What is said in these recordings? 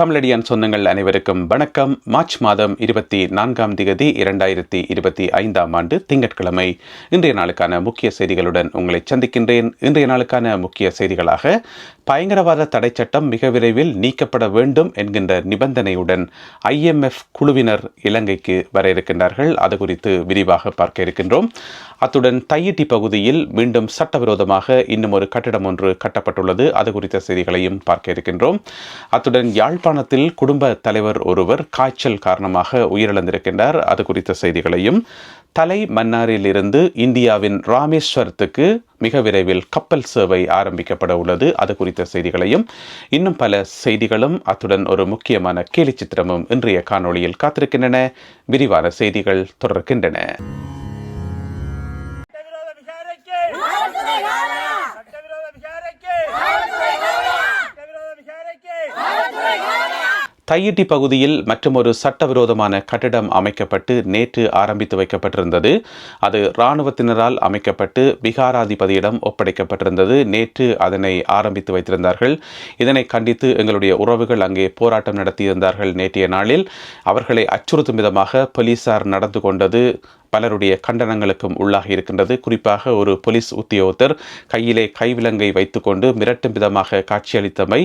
தமிழடியான் சொந்தங்கள் அனைவருக்கும் வணக்கம். மார்ச் மாதம் இருபத்தி நான்காம் திகதி இரண்டாயிரத்தி இருபத்தி ஐந்தாம் ஆண்டு திங்கட்கிழமை. இன்றைய நாளுக்கான முக்கிய செய்திகளுடன் உங்களை சந்திக்கின்றேன். இன்றைய நாளுக்கான முக்கிய செய்திகளாக பயங்கரவாத தடை சட்டம் மிக விரைவில் நீக்கப்பட வேண்டும் என்கின்ற நிபந்தனையுடன் ஐஎம்எஃப் குழுவினர் இலங்கைக்கு வர இருக்கின்றார்கள். அது குறித்து விரிவாக பார்க்க இருக்கின்றோம். அத்துடன் தையிட்டி பகுதியில் மீண்டும் சட்டவிரோதமாக இன்னும் ஒரு கட்டிடம் ஒன்று கட்டப்பட்டுள்ளது. அது குறித்த செய்திகளையும் பார்க்க இருக்கின்றோம். அத்துடன் யாழ் யாழ்ப்பாணத்தில் குடும்ப தலைவர் ஒருவர் காய்ச்சல் காரணமாக உயிரிழந்திருக்கின்றார். அது குறித்த செய்திகளையும் தலை மன்னாரில் இருந்து இந்தியாவின் ராமேஸ்வரத்துக்கு மிக விரைவில் கப்பல் சேவை ஆரம்பிக்கப்பட உள்ளது. அது குறித்த செய்திகளையும் இன்னும் பல செய்திகளும் அத்துடன் ஒரு முக்கியமான கேலிச்சித்திரமும் இன்றைய காணொளியில் காத்திருக்கின்றன. விரிவான செய்திகள் தொடர்கின்றன. தையிட்டி பகுதியில் மற்றொரு சட்டவிரோதமான கட்டிடம் அமைக்கப்பட்டு நேற்று ஆரம்பித்து வைக்கப்பட்டிருந்தது. அது இராணுவத்தினரால் அமைக்கப்பட்டு விகாராதிபதியிடம் ஒப்படைக்கப்பட்டிருந்தது. நேற்று அதனை ஆரம்பித்து வைத்திருந்தார்கள். இதனை கண்டித்து எங்களுடைய உறவுகள் அங்கே போராட்டம் நடத்தியிருந்தார்கள் நேற்றைய நாளில். அவர்களை அச்சுறுத்தும் விதமாக போலீசார் நடந்து கொண்டது பலருடைய கண்டனங்களுக்கும் உள்ளாகி இருக்கின்றது. குறிப்பாக ஒரு போலீஸ் உத்தியோகத்தர் கையிலே கைவிலங்கை வைத்துக்கொண்டு மிரட்டும் விதமாக காட்சியளித்தமை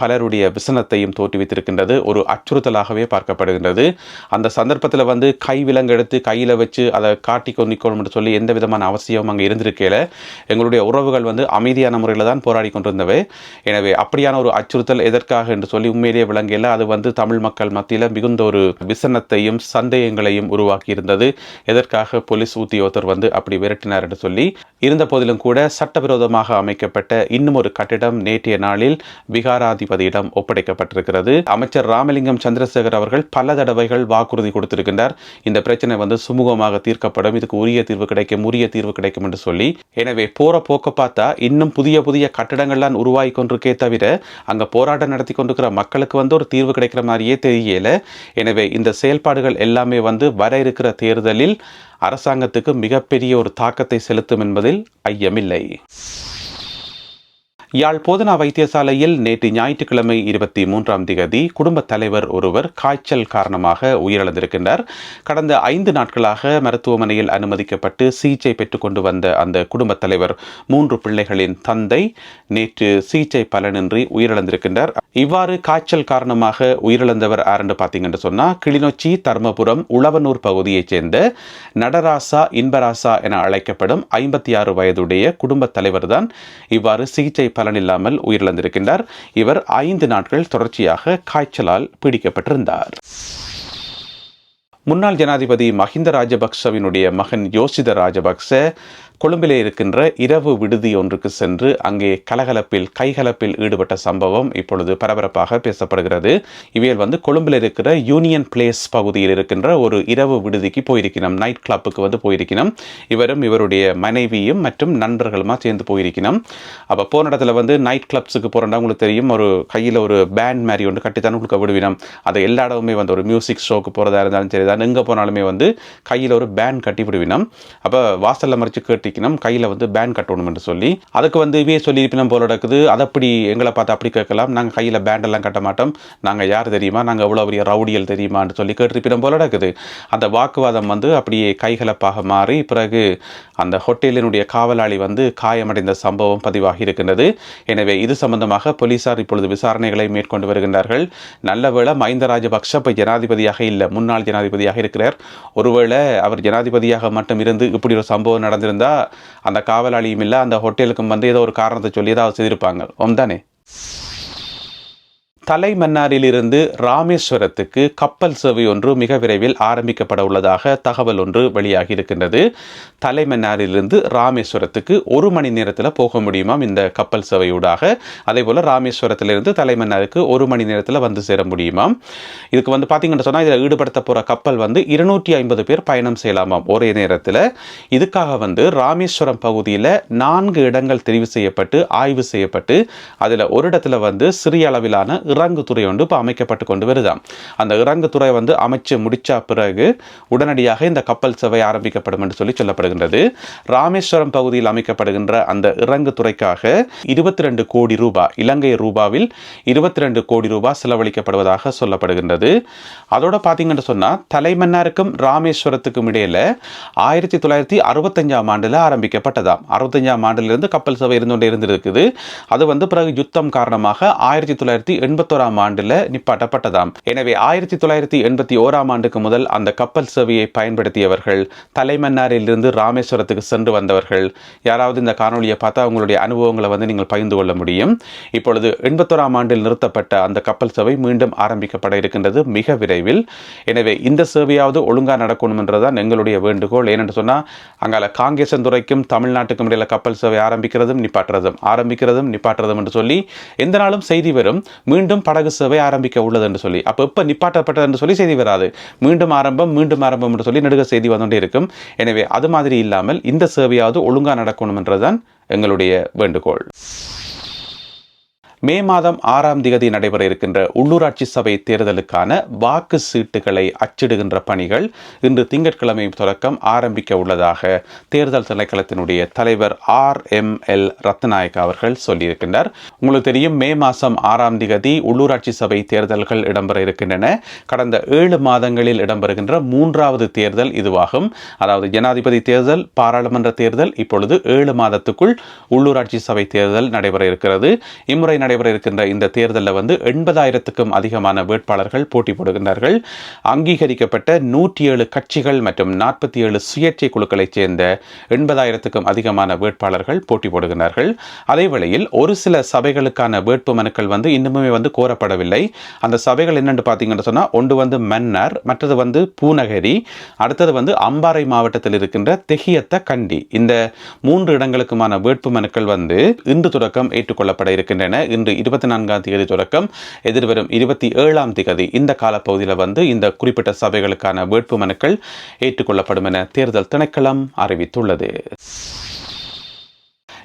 பலருடைய விசனத்தையும் தோற்றுவித்திருக்கின்றது. ஒரு அச்சுறுத்தலாகவே பார்க்கப்படுகின்றது. அந்த சந்தர்ப்பத்தில் வந்து கைவிலங்கு எடுத்து கையில் வச்சு அதை காட்டி கொண்டிக்கணும் சொல்லி எந்த விதமான அவசியம் அங்கே இருந்திருக்கையில எங்களுடைய உறவுகள் வந்து அமைதியான முறையில் தான் போராடி கொண்டிருந்தவை. எனவே அப்படியான ஒரு அச்சுறுத்தல் எதற்காக என்று சொல்லி உண்மையிலேயே விளங்கையில் அது வந்து தமிழ் மக்கள் மத்தியில் மிகுந்த ஒரு விசனத்தையும் சந்தேகங்களையும் உருவாக்கி இருந்தது எதற்காக போலீஸ் உத்தியோகத்தர் வந்து அப்படி விரட்டினார் என்று சொல்லி இருந்த போதிலும் கூட சட்டவிரோதமாக அமைக்கப்பட்ட இன்னும் ஒரு கட்டிடம் நேற்றைய நாளில் விகாராதிபதியிடம் ஒப்படைக்கப்பட்டிருக்கிறது. அமைச்சர் ராமலிங்கம் சந்திரசேகர் அவர்கள் பல தடவைகள் வாக்குறுதி கொடுத்திருக்கின்றார். இந்த பிரச்சனை வந்து சுமூகமாக தீர்க்கப்படும் இதுக்கு உரிய தீர்வு கிடைக்கும் உரிய தீர்வு கிடைக்கும் என்று சொல்லி. எனவே போற போக்க பார்த்தா இன்னும் புதிய புதிய கட்டடங்கள்லாம் உருவாகி கொண்டிருக்கே தவிர அங்க போராட்டம் நடத்தி கொண்டிருக்கிற மக்களுக்கு வந்து ஒரு தீர்வு கிடைக்கிற மாதிரியே தெரியல. எனவே இந்த செயல்பாடுகள் எல்லாமே வந்து வர இருக்கிற தேர்தலில் அரசாங்கத்துக்கு மிகப்பெரிய ஒரு தாக்கத்தை செலுத்தும் என்பதில் ஐயமில்லை. யாழ் போதனா வைத்தியசாலையில் நேற்று ஞாயிற்றுக்கிழமை இருபத்தி மூன்றாம் திகதி குடும்பத் தலைவர் ஒருவர் காய்ச்சல் காரணமாக உயிரிழந்திருக்கின்றார். கடந்த ஐந்து நாட்களாக மருத்துவமனையில் அனுமதிக்கப்பட்டு சிகிச்சை பெற்றுக்கொண்டு வந்த அந்த குடும்பத் தலைவர் மூன்று பிள்ளைகளின் தந்தை நேற்று சிகிச்சை பலனின்றி உயிரிழந்திருக்கின்றார். இவ்வாறு காய்ச்சல் காரணமாக உயிரிழந்தவர் யாருன்னு பார்த்தீங்கன்னு சொன்னால் கிளிநொச்சி தர்மபுரம் உழவனூர் பகுதியைச் சேர்ந்த நடராசா இன்பராசா என அழைக்கப்படும் ஐம்பத்தி ஆறு வயதுடைய குடும்பத் தலைவர் தான் இவ்வாறு சிகிச்சை பலனில்லாமல் உயிரிழந்திருக்கின்றார். இவர் ஐந்து நாட்கள் தொடர்ச்சியாக காய்ச்சலால் பீடிக்கப்பட்டிருந்தார். முன்னாள் ஜனாதிபதி மஹிந்த ராஜபக்சவினுடைய மகன் யோசித ராஜபக்ச கொழும்பிலே இருக்கின்ற இரவு விடுதி ஒன்றுக்கு சென்று அங்கே கலகலப்பில் கைகலப்பில் ஈடுபட்ட சம்பவம் இப்பொழுது பரபரப்பாக பேசப்படுகிறது. இவையில் வந்து கொழும்பில் இருக்கிற யூனியன் பிளேஸ் பகுதியில் இருக்கின்ற ஒரு இரவு விடுதிக்கு போயிருக்கணும் நைட் கிளப்புக்கு வந்து போயிருக்கணும் இவரும் இவருடைய மனைவியும் மற்றும் நண்பர்களுமா சேர்ந்து போயிருக்கணும் அப்போ போன இடத்துல வந்து நைட் கிளப்ஸுக்கு போகிறோம்னா உங்களுக்கு தெரியும் ஒரு கையில் ஒரு பேண்ட் மாதிரி ஒன்று கட்டித்தான் உங்களுக்கு விடுவினம். அதை எல்லா இடமுமே வந்து ஒரு மியூசிக் ஷோக்கு போகிறதா இருந்தாலும் சரி தான் எங்கே போனாலுமே வந்து கையில் ஒரு பேண்ட் கட்டி விடுவினம். அப்போ வாசலில் மறைச்சு கேட்டிக்கணும் கையில் வந்து பேண்ட் கட்டணும் என்று சொல்லி. அதுக்கு வந்து இவே சொல்லியிருப்பினம் போல நடக்குது. அதை அப்படி எங்களை பார்த்து அப்படி கேட்கலாம். நாங்கள் கையில் பேண்டெல்லாம் கட்ட மாட்டோம். நாங்கள் யார் தெரியுமா? நாங்கள் எவ்வளோ பெரிய ரவுடியல் தெரியுமான்னு சொல்லி கேட்டிருப்பினம் போல நடக்குது. அந்த வாக்குவாதம் வந்து அப்படியே கைகலப்பாக மாறி பிறகு அந்த ஹோட்டலினுடைய காவலாளி வந்து காயமடைந்த சம்பவம் பதிவாகி இருக்கின்றது. எனவே இது சம்பந்தமாக போலீசார் இப்பொழுது விசாரணைகளை மேற்கொண்டு வருகின்றார்கள். நல்ல வேளை மஹிந்த ராஜபக்ஷ இப்போ ஜனாதிபதியாக இல்லை. முன்னாள் ஜனாதிபதியாக இருக்கிறார். ஒருவேளை அவர் ஜனாதிபதியாக மட்டும் இருந்து இப்படி ஒரு சம்பவம் நடந்திருந்தால் அந்த காவலாளியும் இல்லை அந்த ஹோட்டலுக்கும் வந்து ஏதோ ஒரு காரணத்தை சொல்லி ஏதாவது செய்திருப்பாங்க. ஒம்தானே தலைமன்னாரிலிருந்து ராமேஸ்வரத்துக்கு கப்பல் சேவை ஒன்று மிக விரைவில் ஆரம்பிக்கப்பட உள்ளதாக தகவல் ஒன்று வெளியாகி இருக்கின்றது. தலைமன்னாரிலிருந்து ராமேஸ்வரத்துக்கு ஒரு மணி நேரத்தில் போக முடியுமாம் இந்த கப்பல் சேவையூடாக அதே போல் ராமேஸ்வரத்திலிருந்து தலைமன்னாருக்கு ஒரு மணி நேரத்தில் வந்து சேர முடியுமாம் இதுக்கு வந்து பார்த்தீங்கன்னு சொன்னால் இதில் ஈடுபடுத்த போகிற கப்பல் வந்து இருநூற்றி ஐம்பது பேர் பயணம் செய்யலாமாம் ஒரே நேரத்தில். இதுக்காக வந்து ராமேஸ்வரம் பகுதியில் நான்கு இடங்கள் தெரிவு செய்யப்பட்டு ஆய்வு செய்யப்பட்டு அதில் ஒரு இடத்துல வந்து சிறிய அளவிலான இறங்குத்துறை ஒன்று இப்போ அமைக்கப்பட்டு கொண்டு வருதாம் அந்த இறங்குத்துறை வந்து அமைச்சு முடிச்ச பிறகு உடனடியாக இந்த கப்பல் சேவை ஆரம்பிக்கப்படும் என்று சொல்லி சொல்லப்படுகின்றது. ராமேஸ்வரம் பகுதியில் அமைக்கப்படுகின்ற அந்த இறங்குத்துறைக்காக இருபத்தி ரெண்டு கோடி ரூபாய் இலங்கை ரூபாவில் இருபத்தி ரெண்டு கோடி ரூபாய் செலவழிக்கப்படுவதாக சொல்லப்படுகின்றது. அதோட பார்த்தீங்கன்னு சொன்னால் தலைமன்னாருக்கும் ராமேஸ்வரத்துக்கும் இடையில ஆயிரத்தி தொள்ளாயிரத்தி அறுபத்தஞ்சாம் ஆண்டில் ஆரம்பிக்கப்பட்டதாம் அறுபத்தஞ்சாம் ஆண்டிலிருந்து கப்பல் சேவை இருந்து கொண்டே இருந்திருக்குது. அது வந்து பிறகு யுத்தம் காரணமாக ஆயிரத்தி தொள்ளாயிரத்தி எண்பத்தோராம் ஆண்டுல நிப்பாட்டப்பட்டதாம். எனவே ஆயிரத்தி தொள்ளாயிரத்தி எண்பத்தி ஓராம் ஆண்டுக்கு முதல் அந்த கப்பல் சேவையை பயன்படுத்தியவர்கள் தலைமன்னாரிலிருந்து ராமேஸ்வரத்துக்கு சென்று வந்தவர்கள் யாராவது இந்த காணொலியை பார்த்தா உங்களுடைய அனுபவங்களை வந்து நீங்கள் பகிர்ந்து கொள்ள முடியும். இப்பொழுது எண்பத்தோராம் ஆண்டில் நிறுத்தப்பட்ட அந்த கப்பல் சேவை மீண்டும் ஆரம்பிக்கப்பட இருக்கின்றது மிக விரைவில். எனவே இந்த சேவையாவது ஒழுங்காக நடக்கணும் என்றுதான் எங்களுடைய வேண்டுகோள். ஏனென்று சொன்னால் அங்கால காங்கேசந்துறைக்கும் தமிழ்நாட்டுக்கும் இடையில கப்பல் சேவை ஆரம்பிக்கிறதும் நிப்பாட்டுறதும் ஆரம்பிக்கிறதும் நிப்பாட்டுறதும் என்று சொல்லி எந்த நாளும் செய்தி வரும். மீண்டும் படகு சேவை ஆரம்பிக்க உள்ளது என்று சொல்லி. அப்போ இப்போ நிப்பாட்டப்பட்டது என்று சொல்லி செய்தி வராது. மீண்டும் ஆரம்பம் மீண்டும் ஆரம்பம் என்று சொல்லி நெடுக செய்தி வந்துകൊண்டே இருக்கும். எனவே அது மாதிரி இல்லாமல் இந்த சேவையாவது ஒழுங்காக நடக்கணும் என்றுதான் எங்களுடைய வேண்டுகோள். மே மாதம் ஆறாம் திகதி நடைபெற இருக்கின்ற உள்ளூராட்சி சபை தேர்தலுக்கான வாக்கு சீட்டுகளை அச்சிடுகின்ற பணிகள் இன்று திங்கட்கிழமை தொடக்கம் ஆரம்பிக்க உள்ளதாக தேர்தல் திணைக்களத்தினுடைய தலைவர் ஆர் எம் எல் ரத்நாயக் அவர்கள் சொல்லியிருக்கின்றார். உங்களுக்கு தெரியும் மே மாதம் ஆறாம் திகதி உள்ளூராட்சி சபை தேர்தல்கள் இடம்பெற இருக்கின்றன. கடந்த ஏழு மாதங்களில் இடம்பெறுகின்ற மூன்றாவது தேர்தல் இதுவாகும். அதாவது ஜனாதிபதி தேர்தல் பாராளுமன்ற தேர்தல் இப்பொழுது ஏழு மாதத்துக்குள் உள்ளூராட்சி சபை தேர்தல் நடைபெற இருக்கிறது. இம்முறை நடைபெற இருக்கின்ற இந்த தேர்தலில் வந்து எண்பதாயிரத்துக்கும் அதிகமான வேட்பாளர்கள் போட்டி போடுகின்றார்கள். அங்கீகரிக்கப்பட்ட நூற்றி ஏழு கட்சிகள் மற்றும் நாற்பத்தி ஏழு சுயேட்சை குழுக்களைச் சேர்ந்த எண்பதாயிரத்துக்கும் அதிகமான வேட்பாளர்கள் போட்டி போடுகின்றார்கள். அதே வேளையில் ஒரு சில சபைகளுக்கான வேட்பு மனுக்கள் வந்து இன்னுமே வந்து கோரப்படவில்லை. அந்த சபைகள் என்னென்னு பார்த்தீங்கன்னு சொன்னால் ஒன்று வந்து மன்னர் மற்றது வந்து பூநகரி அடுத்தது வந்து அம்பாறை மாவட்டத்தில் இருக்கின்ற தெஹியத்த கண்டி. இந்த மூன்று இடங்களுக்குமான வேட்பு மனுக்கள் வந்து இன்று தொடக்கம் ஏற்றுக்கொள்ளப்பட இருக்கின்றன. இன்று இருபத்தி நான்காம் தேதி தொடக்கம். எதிர்வரும் இருபத்தி ஏழாம் தேதி இந்த காலப்பகுதியில் வந்து இந்த குறிப்பிட்ட சபைகளுக்கான வேட்பு மனுக்கள் ஏற்றுக்கொள்ளப்படும் என தேர்தல் திணைக்களம் அறிவித்துள்ளது.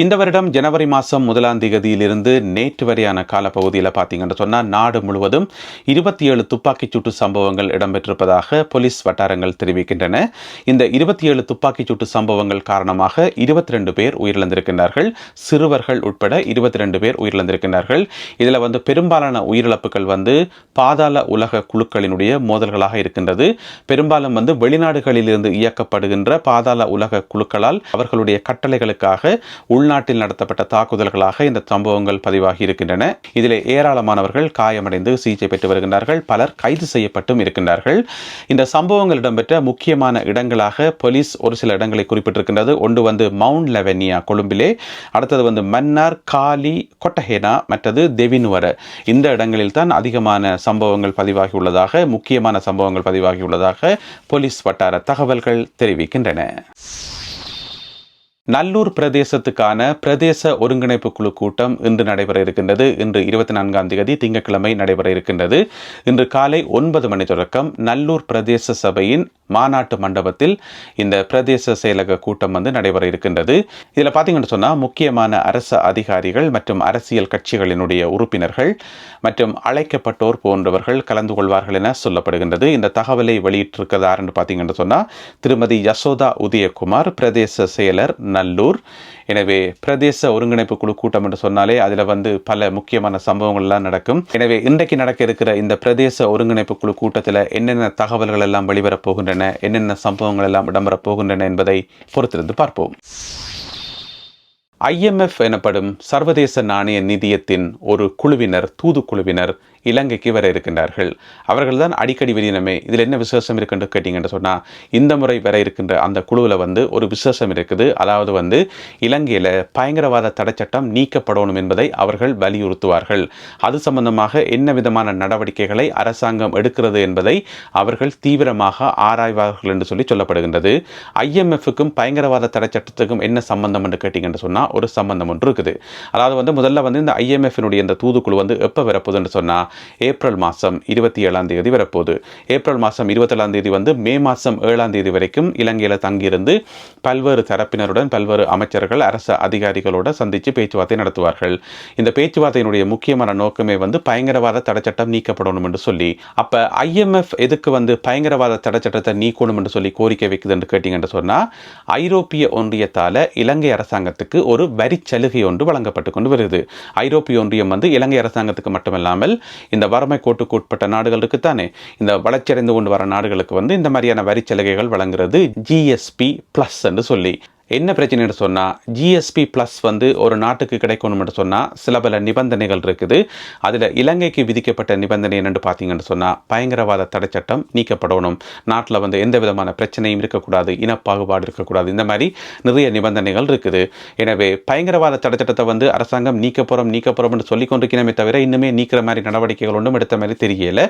இந்த வருடம் ஜனவரி மாதம் முதலாம் தேதியிலிருந்து நேற்று வரையான காலப்பகுதியில் பார்த்தீங்கன்னு சொன்னால் நாடு முழுவதும் இருபத்தி ஏழு துப்பாக்கிச் சூட்டு சம்பவங்கள் இடம்பெற்றிருப்பதாக போலீஸ் வட்டாரங்கள் தெரிவிக்கின்றன. இந்த இருபத்தி ஏழு துப்பாக்கிச் சூட்டு சம்பவங்கள் காரணமாக இருபத்தி ரெண்டு பேர் உயிரிழந்திருக்கின்றார்கள். சிறுவர்கள் உட்பட இருபத்தி ரெண்டு பேர் உயிரிழந்திருக்கின்றார்கள். இதில் வந்து பெரும்பாலான உயிரிழப்புகள் வந்து பாதாள உலக குழுக்களினுடைய மோதல்களாக இருக்கின்றது. பெரும்பாலும் வந்து வெளிநாடுகளிலிருந்து இயக்கப்படுகின்ற பாதாள உலக குழுக்களால் அவர்களுடைய கட்டளைகளுக்காக உள்நாட்டில் நடத்தப்பட்ட தாக்குதல்களாக இந்த சம்பவங்கள் பதிவாகி இருக்கின்றன. இதில் ஏராளமானவர்கள் காயமடைந்து சிகிச்சை பெற்று வருகின்றார்கள். பலர் கைது செய்யப்பட்டும் இருக்கின்றார்கள். இந்த சம்பவங்கள் இடம்பெற்ற முக்கியமான இடங்களாக போலீஸ் ஒரு சில இடங்களை குறிப்பிட்டிருக்கின்றது. ஒன்று வந்து மவுண்ட் லெவனியா கொழும்பிலே அடுத்தது வந்து மன்னார் காலி கொட்டஹேனா மற்றது தெவினுவர. இந்த இடங்களில் தான் அதிகமான சம்பவங்கள் பதிவாகி உள்ளதாக முக்கியமான சம்பவங்கள் பதிவாகி உள்ளதாக போலீஸ் வட்டார தகவல்கள் தெரிவிக்கின்றன. நல்லூர் பிரதேசத்துக்கான பிரதேச ஒருங்கிணைப்பு குழு கூட்டம் இன்று நடைபெற இருக்கின்றது. இன்று இருபத்தி நான்காம் தேதி திங்கட்கிழமை நடைபெற இருக்கின்றது. இன்று காலை ஒன்பது மணி தொடக்கம் நல்லூர் பிரதேச சபையின் மாநாட்டு மண்டபத்தில் இந்த பிரதேச செயலக கூட்டம் வந்து நடைபெற இருக்கின்றது. இதில் பார்த்தீங்கன்னு சொன்னால் முக்கியமான அரச அதிகாரிகள் மற்றும் அரசியல் கட்சிகளினுடைய உறுப்பினர்கள் மற்றும் அழைக்கப்பட்டோர் போன்றவர்கள் கலந்து கொள்வார்கள் என சொல்லப்படுகின்றது. இந்த தகவலை வெளியிட்டிருக்கிறார்னு பார்த்தீங்கன்னு சொன்னால் திருமதி யசோதா உதயகுமார் பிரதேச செயலர் நல்லூர். எனவே பிரதேச ஒருங்கிணைப்பு குழு கூட்டம் என்று சொன்னாலே அதில் வந்து பல முக்கியமான சம்பவங்கள்லாம் நடக்கும். எனவே இன்றைக்கு நடக்க இருக்கிற இந்த பிரதேச ஒருங்கிணைப்பு குழு கூட்டத்தில் என்னென்ன தகவல்கள் எல்லாம் வெளிவரப் போகின்றன என்னென்ன சம்பவங்கள் எல்லாம் இடம்பெறப் போகின்றன என்பதை பொறுத்திருந்து பார்ப்போம். ஐஎம்எஃப் எனப்படும் சர்வதேச நாணய நிதியத்தின் ஒரு குழுவினர் தூதுக்குழுவினர் இலங்கைக்கு வர இருக்கின்றார்கள். அவர்கள் தான் அடிக்கடி வெளியினமே இதில் என்ன விசேஷம் இருக்குன்னு கேட்டிங்கன்னு சொன்னால் இந்த முறை வர இருக்கின்ற அந்த குழுவில் வந்து ஒரு விசேஷம் இருக்குது. அதாவது வந்து இலங்கையில் பயங்கரவாத தடைச்சட்டம் நீக்கப்படணும் என்பதை அவர்கள் வலியுறுத்துவார்கள். அது சம்பந்தமாக என்ன விதமான நடவடிக்கைகளை அரசாங்கம் எடுக்கிறது என்பதை அவர்கள் தீவிரமாக ஆராய்வார்கள் என்று சொல்லி சொல்லப்படுகின்றது. ஐஎம்எஃப்க்கும் பயங்கரவாத தடைச்சட்டத்துக்கும் என்ன சம்பந்தம் என்று கேட்டிங்கன்னு சொன்னால் ஒரு சம்பந்தம் ஒன்று இருக்குது. அதாவது வந்து முதல்ல வந்து இந்த ஐஎம்எஃபினுடைய இந்த தூதுக்குழு வந்து எப்போ வரப்போகுதுன்னு சொன்னால் ஏப்ரல் மாதம் இருபத்தி ஏழாம் தேதி வரப்போகுது. ஏப்ரல் மாதம் இருபத்தேழாம் தேதி வந்து மே மாதம் ஏழாம் தேதி வரைக்கும் இலங்கையில் தங்கியிருந்து பல்வேறு தரப்பினருடன் பல்வேறு அமைச்சர்கள் அரசு அதிகாரிகளோட சந்தித்து பேச்சுவார்த்தை நடத்துவார்கள். இந்த பேச்சுவார்த்தையினுடைய முக்கியமான நோக்கமே வந்து பயங்கரவாத தடைச்சட்டம் நீக்கப்படணும் என்று சொல்லி அப்போ ஐஎம்எஃப் எதுக்கு வந்து பயங்கரவாத தடைச்சட்டத்தை நீக்கணும் என்று சொல்லி கோரிக்கை வைக்குது என்று கேட்டிங்கன்னு சொன்னால் ஐரோப்பிய ஒன்றியத்தால் இலங்கை அரசாங்கத்துக்கு ஒரு வரி சலுகை ஒன்று வழங்கப்பட்டு கொண்டு வருது ஐரோப்பிய ஒன்றியம் வந்து இலங்கை அரசாங்கத்துக்கு மட்டுமல்லாமல் இந்த வறுமை கோட்டுக்கு உட்பட்ட நாடுகள் இருக்குத்தானே? இந்த வளர்ச்சியடைந்து கொண்டு வர நாடுகளுக்கு வந்து இந்த மாதிரியான வரி சலுகைகள் வழங்குறது ஜிஎஸ்பி ப்ளஸ் என்று சொல்லி. என்ன பிரச்சனைன்னு சொன்னால் ஜிஎஸ்பி ப்ளஸ் வந்து ஒரு நாட்டுக்கு கிடைக்கணும்னு சொன்னால் சில பல நிபந்தனைகள் இருக்குது. அதில் இலங்கைக்கு விதிக்கப்பட்ட நிபந்தனை என்னென்னு பார்த்தீங்கன்னு சொன்னால் பயங்கரவாத தடை சட்டம் நீக்கப்படணும். நாட்டில் வந்து எந்த விதமான பிரச்சனையும் இருக்கக்கூடாது இனப்பாகுபாடு இருக்கக்கூடாது. இந்த மாதிரி நிறைய நிபந்தனைகள் இருக்குது. எனவே பயங்கரவாத தடை சட்டத்தை வந்து அரசாங்கம் நீக்க போகிறோம் நீக்க போகிறோம்னு சொல்லி கொண்டிருக்கணுமே தவிர இன்னுமே நீக்கிற மாதிரி நடவடிக்கைகள் ஒன்றும் எடுத்த மாதிரி தெரியல.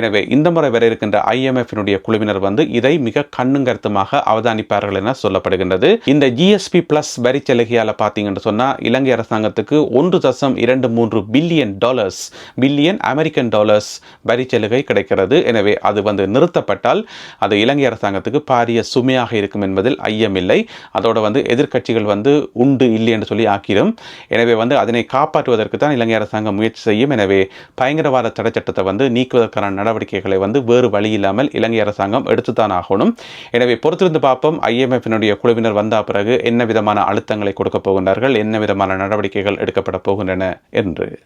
எனவே இந்த முறை வர இருக்கின்ற ஐஎம்எஃபினுடைய குழுவினர் வந்து இதை மிக கண்ணும் கருத்துமாக அவதானிப்பார்கள் என சொல்லப்படுகின்றது. இந்த ஜிஎஸ்பி பிளஸ் வரி சலுகையால் பார்த்தீங்கன்னு சொன்னால் இலங்கை அரசாங்கத்துக்கு ஒன்று தசம் இரண்டு மூன்று billion dollars billion American dollars வரி சலுகை கிடைக்கிறது. எனவே அது வந்து நிறுத்தப்பட்டால் அது இலங்கை அரசாங்கத்துக்கு பாரிய சுமையாக இருக்கும் என்பதில் ஐயமில்லை அதோட வந்து எதிர்க்கட்சிகள் வந்து உண்டு இல்லை என்று சொல்லி ஆக்கிடும் எனவே வந்து அதனை காப்பாற்றுவதற்கு தான் இலங்கை அரசாங்கம் முயற்சி செய்யும். எனவே பயங்கரவாத தடை சட்டத்தை வந்து நீக்குவதற்கான நடவடிக்கைகளை வந்து வேறு வழி இல்லாமல் இலங்கை அரசாங்கம் எடுத்துத்தான் ஆகணும். எனவே பொறுத்திருந்து பார்ப்போம். ஐஎம்எஃபினுடைய குழுவினர் வந்தால் பிறகு என்ன விதமான அழுத்தங்களை கொடுக்க போகின்றார்கள் என்ன விதமான நடவடிக்கைகள் எடுக்கப்பட போகின்றன என்று.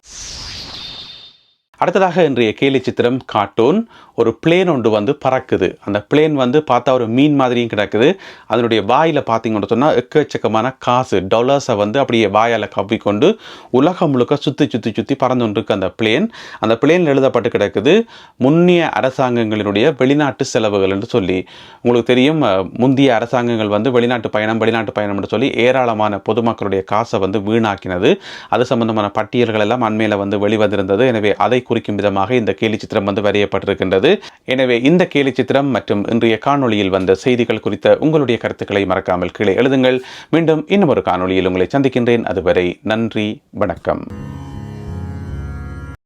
அடுத்ததாக இன்றைய கேலி சித்திரம் கார்ட்டூன் ஒரு பிளேன் ஒன்று வந்து பறக்குது. அந்த பிளேன் வந்து பார்த்தா ஒரு மீன் மாதிரியும் கிடக்குது. அதனுடைய வாயில் பார்த்தீங்கன்னு சொன்னால் எக்கச்சக்கமான காசு டாலர்ஸை வந்து அப்படியே வாயால் கவ்விக்கொண்டு உலகம் முழுக்க சுற்றி சுற்றி சுற்றி பறந்து கொண்டிருக்கு அந்த பிளேன் அந்த பிளேனில் எழுதப்பட்டு கிடக்குது முன்னிய அரசாங்கங்களினுடைய வெளிநாட்டு செலவுகள் என்று சொல்லி. உங்களுக்கு தெரியும் முந்தைய அரசாங்கங்கள் வந்து வெளிநாட்டு பயணம் வெளிநாட்டு பயணம் என்று சொல்லி ஏராளமான பொதுமக்களுடைய காசை வந்து வீணாக்கினது. அது சம்பந்தமான பட்டியல்கள் எல்லாம் அண்மையில் வந்து வெளிவந்திருந்தது. எனவே அதை குறிக்கும் விதமாக இந்த கேலி சித்திரம் வந்து வரையப்பட்டிருக்கின்றது. எனவே இந்த கேலி சித்திரம் மற்றும் இன்றைய காணொளியில் வந்த செய்திகள் குறித்த உங்களுடைய கருத்துக்களை மறக்காமல் கீழே எழுதுங்கள். மீண்டும் இன்னும் ஒரு காணொளியில் உங்களை சந்திக்கின்றேன். அதுவரை நன்றி வணக்கம்.